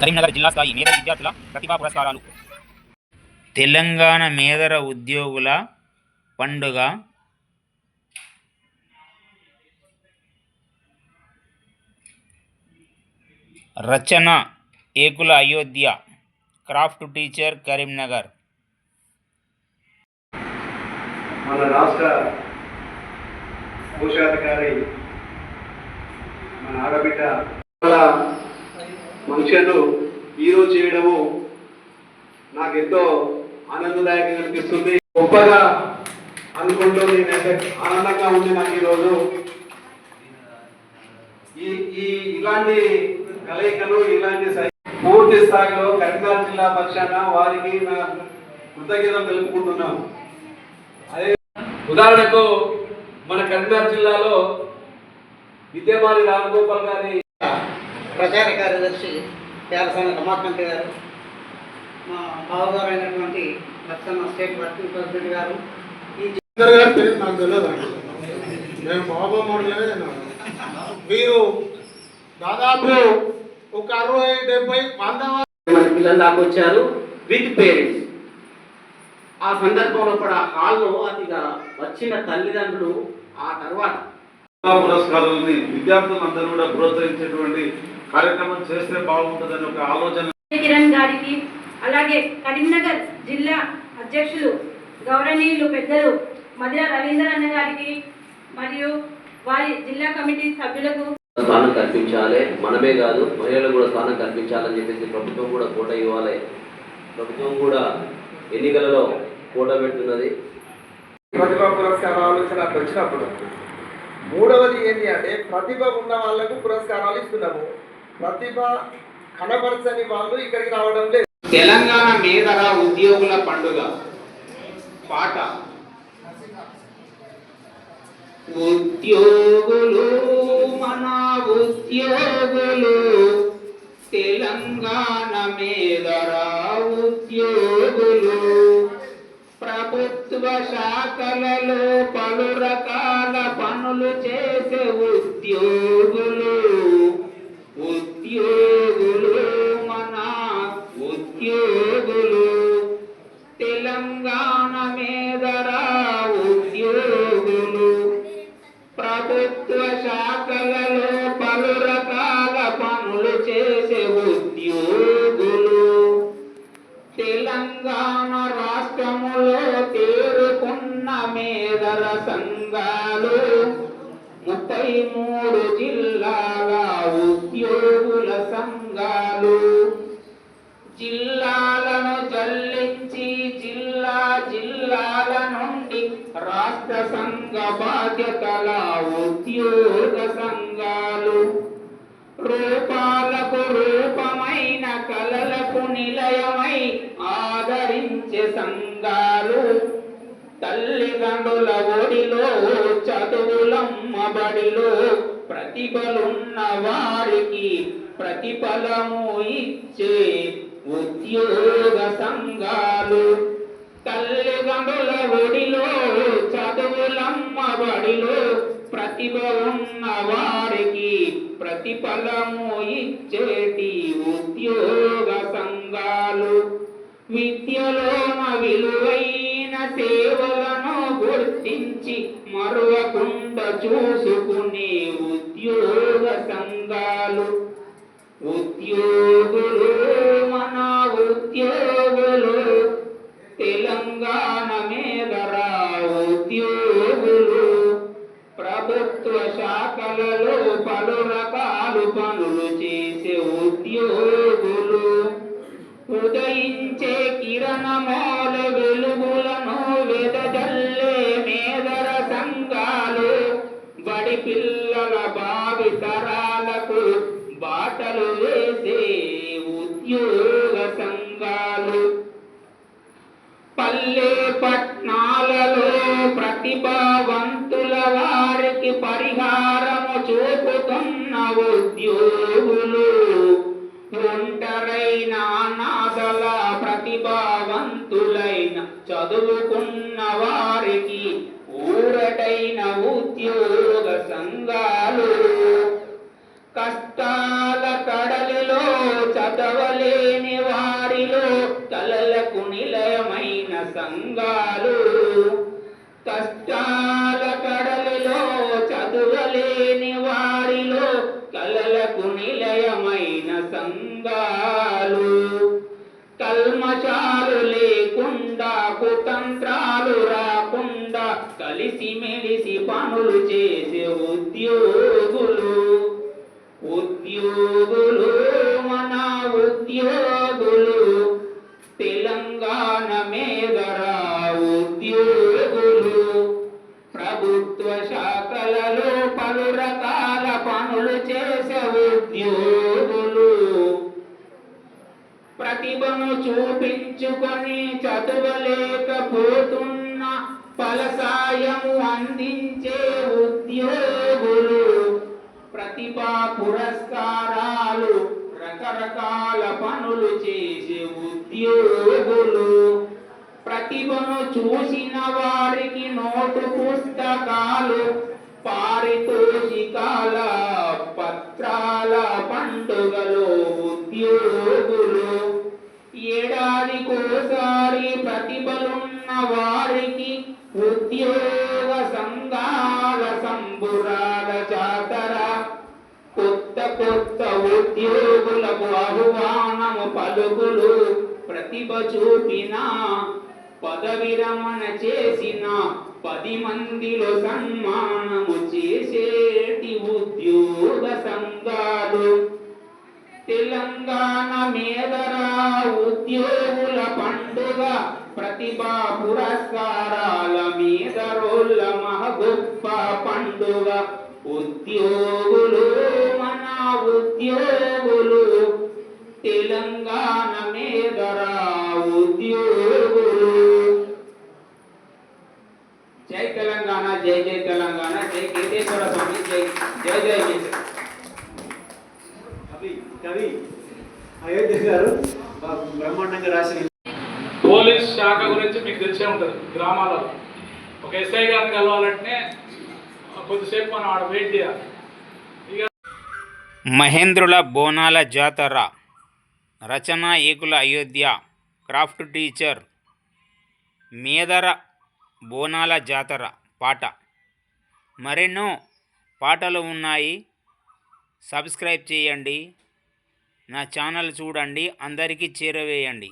కరీంనగర్ జిల్లా స్థాయి మేధ విద్యార్థుల ప్రతిభా పురస్కారాలు. తెలంగాణ మేధర ఉద్యోగుల పండుగ. రచన ఏకుల అయోధ్య క్రాఫ్ట్ టీచర్ కరీంనగర్. మన రాష్ట్ర కోశాధికారి మన ఆడబిడ్డ చాలా ఈరోజు చేయడము నాకెంతో ఆనందదాయకంగా అనిపిస్తుంది. గొప్పగా అనుకుంటూ నేనైతే ఆనందంగా ఉంది నాకు ఈరోజు ఈ ఈ ఇలాంటి కలయికలు ఇలాంటి పూర్తి స్థాయిలో కరీంనగర్ జిల్లా పక్షాన వారికి నా కృతజ్ఞతలు తెలుపుకుంటున్నాను. అదే ఉదాహరణకు మన కరీంనగర్ జిల్లాలో విద్యమాని రామగోపాల్ గారి ప్రచార కార్యదర్శి పేరసాని రమాకాంత్ గారు మా బావగారు అయినటువంటి లక్షణ స్టేట్ వర్కింగ్ ప్రెసిడెంట్ గారు ఈ గారు తెలియదు నాకు తెలియదు. మేము బాబా మోడలే వీరు దాదాపు ఒక అరవై డెబ్బై వంద పిల్లలు దాకా వచ్చారు. With parents. ఆ సందర్భంలో కూడా హాల్లో అతిగా వచ్చిన తల్లిదండ్రులు ఆ తర్వాత పురస్కారాలని విద్యార్థులందరూ కూడా ప్రోత్సహించేటువంటి కార్యక్రమం చేస్తే బాగుంటుందని ఒక ఆలోచన. కిరణ్ గారికి అలాగే కరీంనగర్ జిల్లా అధ్యక్షులు గౌరవనీయులు పెద్దలు మధ్య రవీంద్ర అన్న గారికి మరియు వారి జిల్లా కమిటీ సభ్యులకు స్థానం కల్పించాలి. మనమే కాదు మహిళలకు కూడా స్థానం కల్పించాలని చెప్పేసి ప్రభుత్వం కూడా కోట ఇవ్వాలి. ప్రభుత్వం కూడా ఎన్నికలలో కోట పెడుతున్నది. ప్రతిభ పురస్కారం ఆలోచన వచ్చినప్పుడు మూడవది ఏంటి అంటే ప్రతిభ ఉన్న వాళ్ళకు పురస్కారాలు ఇస్తున్నాము. ప్రతిభ కనపరచని వాళ్ళు ఇక్కడికి రావడం లేదు. తెలంగాణ మేధర ఉద్యోగుల పండుగ. పాట. ఉద్యోగులు మన ఉద్యోగులు తెలంగాణ మేధర ఉద్యోగులు ప్రభుత్వ శాఖలలో పలు రకాల పనులు చేసే ఉద్యోగులు సంఘాలు ముప్పై మూడు జిల్లాల ఉద్యోగుల సంఘాలు. జిల్లాలను చల్లించి జిల్లా జిల్లాల నుండి రాష్ట్ర సంఘ బాధ్యతల ఉద్యోగ సంఘాలు. రూపాలకు రూపమైన కలలకు నిలయమై ఆదరించే సంఘాలు. తల్లిదండ్రుల ఒడి చదువులమ్మ బడిలో ప్రతిభలున్న వారికి ప్రతిఫలము ఇచ్చే ఉద్యోగ సంఘాలు. తల్లిదండ్రుల ఒడిలో చదువులమ్మ బడిలో ప్రతిభ ఉన్న వారికి ప్రతిఫలము ఇచ్చేటి ఉద్యోగ సంఘాలు. విద్యలోన విలువైన సేవలను గుర్తించి మరువకుండా చూసుకునే ఉద్యోగ సంఘాలు. ఉద్యోగులు మన ఉద్యోగులు తెలంగాణ మేధరా ఉద్యోగులు. ప్రభుత్వ శాఖలలో పలు రకాలు పనులు చేసే ఉద్యోగులు. ఉదయించే బాటలు వేసే ఉద్యోగ సంఘాలు. పల్లె పట్నాలలో ప్రతిభావంతుల వారికి పరిహారము చూపుతున్న ఉద్యోగులు. ఒంటరైన అనాథల ప్రతిభావంతులైన చదువుకున్న నిలయమైన సంఘాలు కష్టాల కడలిలో చదువలేని వారిలో కలలకు నిలయమైన సంఘాలు. కల్మశాలు లేకుండా కుతంత్రాలు రాకుండా కలిసి మెలిసి పనులు చేసే ఉద్యోగులు. ఉద్యోగులు మన ఉద్యోగ చూపించుకొని చదవలేకపోతున్న ఫలసాయము అందించే ఉద్యోగులు ప్రతిభా పురస్కారాలు రకరకాల పనులు చేసే ఉద్యోగులు. ప్రతిభను చూసిన వారికి నోటు పుస్తకాలు పారితోషికాల పత్రాల పండుగలో ఉద్యోగులు. ఏడాదికోసారి ప్రతిభలున్న వారికి ఉద్యోగ సంఘాల సంబురాల జాతర. కొత్త కొత్త ఉద్యోగులకు ఆహ్వానము పలుకులు ప్రతిభ చూపిన పదవిరమణ చేసిన పది మందిలో సన్మానము చేసేటి ఉద్యోగ సంఘాలు. తెలంగాణ మేదరా ఉద్యోగుల పండుగ ప్రతిభా పురస్కారాల మేదరోళ్ళ మహగొప్ప పండుగ. ఉద్యోగులు మన ఉద్యోగులు తెలంగాణ మేదరా ఉద్యోగులు. జై తెలంగాణ జై జై తెలంగాణ జై కేతేశ్వర స్వామి జై జై జై కవి అయోధ్య గారు బ్రహ్మాండంగా రాసిన పోలీస్ శాఖ గురించి మీకు తెలిసే ఉంటుంది గ్రామాలలో. ఒక ఎస్ఐ గారిని కలవాలంటే కొద్దిసేపు మనం ఆడ వెయిట్ చేయాలి. మహేంద్రుల బోనాల జాతర. రచన ఏకుల అయోధ్య. Craft teacher. మేదర బోనాల జాతర పాట. మరెన్నో పాటలు ఉన్నాయి. సబ్స్క్రైబ్ చేయండి. నా ఛానల్ చూడండి అందరికీ చేరవేయండి.